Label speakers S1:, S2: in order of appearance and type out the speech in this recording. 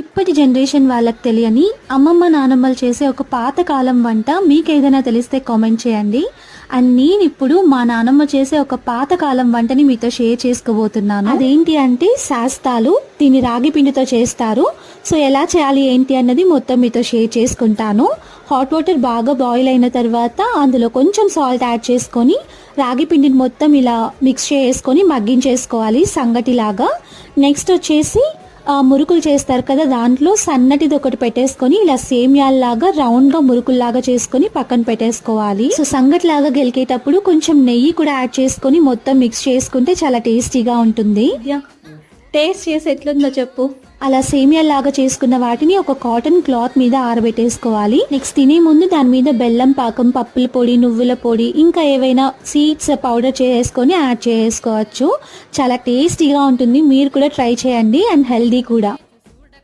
S1: ఇప్పటి జనరేషన్ వాళ్ళకి తెలియని అమ్మమ్మ నానమ్మలు చేసే ఒక పాతకాలం వంట మీకు ఏదైనా తెలిస్తే కామెంట్ చేయండి. అండ్ నేను ఇప్పుడు మా నానమ్మ చేసే ఒక పాతకాలం వంటని మీతో షేర్ చేసుకోబోతున్నాను. అదేంటి అంటే శాస్తాలు దీన్ని రాగి పిండితో చేస్తారు. సో ఎలా చేయాలి ఏంటి అన్నది మొత్తం మీతో షేర్ చేసుకుంటాను. హాట్ వాటర్ బాగా బాయిల్ అయిన తర్వాత అందులో కొంచెం సాల్ట్ యాడ్ చేసుకొని రాగి పిండిని మొత్తం ఇలా మిక్స్ చేసుకొని మగ్గించేసుకోవాలి సంగటిలాగా. నెక్స్ట్ వచ్చేసి మురుకులు చేస్తారు కదా దాంట్లో సన్నటిది ఒకటి పెట్టేసుకొని ఇలా సేమియాల్లాగా రౌండ్గా మురుకుల్లాగా చేసుకొని పక్కన పెట్టేసుకోవాలి. సో సంగటి లాగా గెలికేటప్పుడు కొంచెం నెయ్యి కూడా యాడ్ చేసుకొని మొత్తం మిక్స్ చేసుకుంటే చాలా టేస్టీగా ఉంటుంది. టేస్ట్ చేసి ఎట్లుందో చెప్పు. అలా సేమియా లాగా చేసుకున్న వాటిని ఒక కాటన్ క్లాత్ మీద ఆరబెట్టేసుకోవాలి. నెక్స్ట్ తినే ముందు దాని మీద బెల్లం పాకం పప్పుల పొడి నువ్వుల పొడి ఇంకా ఏవైనా సీడ్స్ పౌడర్ చేసుకొని యాడ్ చేసుకోవచ్చు. చాలా టేస్టీగా ఉంటుంది. మీరు కూడా ట్రై చేయండి. అండ్ హెల్దీ కూడా.